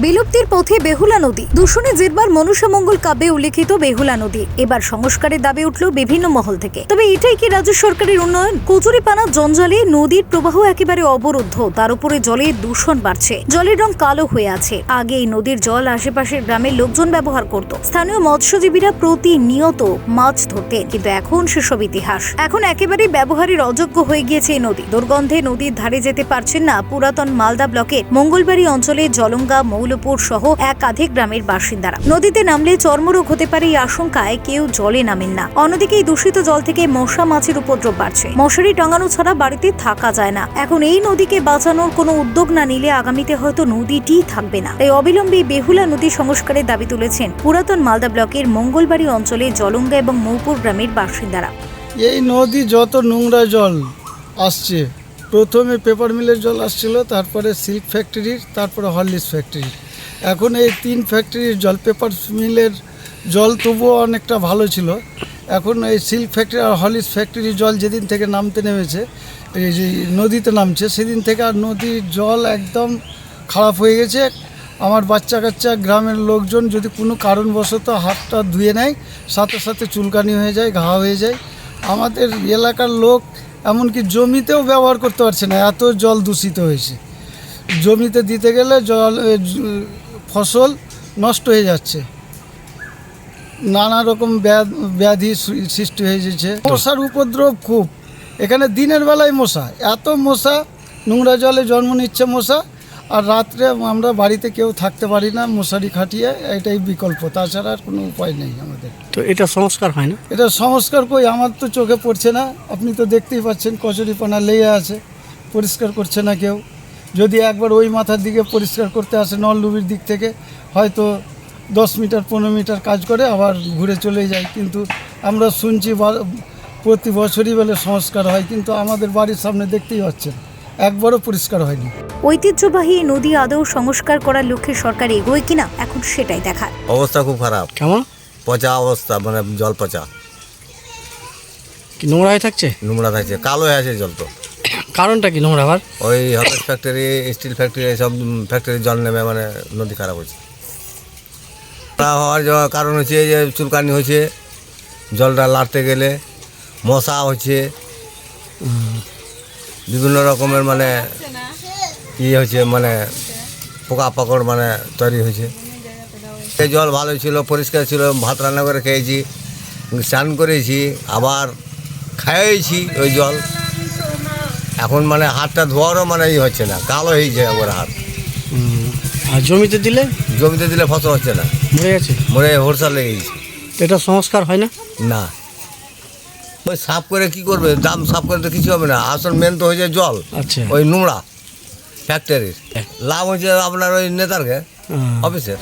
বিলুপ্তির পথে বেহুলা নদী। দূষণে জেরবার মনুষ্যমঙ্গল কাব্যে উল্লেখিত বেহুলা নদী। এবার সংস্কারের দাবি উঠল বিভিন্ন মহল থেকে। তবে এটাই কি রাজ্য সরকারের উন্নয়ন? কচুরিপানা, জঞ্জালে নদীর প্রবাহ একেবারে অবরুদ্ধ। তার উপরে জলের দূষণ বাড়ছে। জলের রং কালো হয়ে আছে। আগে এই নদীর জল আশেপাশের গ্রামের লোকজন ব্যবহার করত। স্থানীয় মৎস্যজীবীরা প্রতিনিয়ত মাছ ধরতেন। কিন্তু এখন সেসব ইতিহাস। এখন একেবারে ব্যবহারের অযোগ্য হয়ে গিয়েছে এই নদী। দুর্গন্ধে নদীর ধারে যেতে পারছেন না পুরাতন মালদা ব্লকের মঙ্গলবাড়ি অঞ্চলে জলঙ্গা মৌলপুর সহ একাধিক গ্রামের বাসিন্দারা। নদীতে নামলে চর্মরোগ হতে পারে এই আশঙ্কায় কেউ জলে নামেন না। অন্যদিকে এই দূষিত জল থেকে মশা মাছের উপদ্রব বাড়ছে। মশারি টাঙানো ছাড়া বাড়িতে থাকা যায় না। এখন এই নদীকে বাঁচানোর কোনো উদ্যোগ না নিলে আগামীতে হয়তো নদীটি থাকবে না। তাই অবিলম্বে বেহুলা নদী সংস্কারের দাবি তুলেছেন পুরাতন মালদা ব্লকের মঙ্গলবাড়ি অঞ্চলে জলঙ্গা এবং মৌপুর গ্রামের বাসিন্দারা। এই নদী যত নোংরা জল আসছে প্রথমে পেপার মিলের জল আসছিল, তারপরে সিল্ক ফ্যাক্টরির তারপরে হরলিক্স ফ্যাক্টরির এখন এই তিন ফ্যাক্টরির জল পেপার মিলের জল তবুও অনেকটা ভালো ছিল। এখন এই সিল্ক ফ্যাক্টরি আর হরলিক্স ফ্যাক্টরির জল যেদিন থেকে নামতে নেমেছে, এই যে নদীতে নামছে, সেদিন থেকে আর নদীর জল একদম খারাপ হয়ে গেছে। আমার বাচ্চা কাচ্চা, গ্রামের লোকজন যদি কোনো কারণবশত হাতটা ধুয়ে নেয়, সাথে সাথে চুলকানি হয়ে যায়, ঘা হয়ে যায়। আমাদের এলাকার লোক এমনকি জমিতেও ব্যবহার করতে পারছে না, এত জল দূষিত হয়েছে। জমিতে দিতে গেলে জল ফসল নষ্ট হয়ে যাচ্ছে। নানা রকম ব্যাধ- সৃষ্টি হয়ে যাচ্ছে। মশার উপদ্রব খুব। এখানে দিনের বেলায় মশা, এত মশা, নোংরা জলে জন্ম নিচ্ছে মশা। আর রাত্রে আমরা বাড়িতে কেউ থাকতে পারি না মশারি খাটিয়ে এটাই বিকল্প। তাছাড়া আর কোনো উপায় নেই আমাদের। তো এটা সংস্কার হয় না? এটা সংস্কার কই? আমার তো চোখে পড়ছে না। আপনি তো দেখতেই পাচ্ছেন কচুরিপানা লেগে আছে পরিষ্কার করছে না কেউ। যদি একবার ওই মাথার দিকে পরিষ্কার করতে আসে নলডুবির দিক থেকে হয়তো দশ মিটার পনেরো মিটার কাজ করে আবার ঘুরে চলে যায়। কিন্তু আমরা শুনছি প্রতি বছরই বলে সংস্কার হয় কিন্তু আমাদের বাড়ির সামনে দেখতেই পাচ্ছেন। একবারও পরিষ্কার হয়নি। ঐতিহ্যবাহী নদী আদৌ সংস্কার করার লক্ষ্যে সরকার এগোয় কিনা এখন সেটাই দেখার। অবস্থা খুব খারাপ। কেমন? পচা অবস্থা মানে জল পচা। কি নোংরা হয়ে থাকছে? নোংরা থাকছে কালো হয়ে আছে জল তো। কারণটা কি নোংরা আবার? ওই হলস ফ্যাক্টরি স্টিল ফ্যাক্টরি সব ফ্যাক্টরির জল নেমে মানে নদী খারাপ হচ্ছে নোংরা হওয়ার কারণ হচ্ছে যে চুলকানি হচ্ছে জলটা লাড়তে গেলে মশা হচ্ছে। বিভিন্ন রকমের মানে ইয়ে হচ্ছে মানে পোকা পাকড় মানে তৈরি হয়েছে। এই জল ভালো ছিল পরিষ্কার ছিল ভাত রান্না করে খেয়েছি স্নান করেছি আবার খাইয়েছি ওই জল। এখন মানে হাতটা ধোয়ারও মানে ই হচ্ছে না কালো হয়েছে একবার হাত। আর জমিতে দিলে? জমিতে দিলে ফসল হচ্ছে না। মরে গেছে? মরে হরসা লেগে গেছে। এটা সংস্কার হয় না? না। ওই সাফ করে কি করবে? দাম সাফ করে তো কিছু হবে না। আসল মেন তো হয়েছে জল আচ্ছা। ওই নোংরা ফ্যাক্টরির লাভ হয়েছে আপনার ওই নেতারকে অফিসের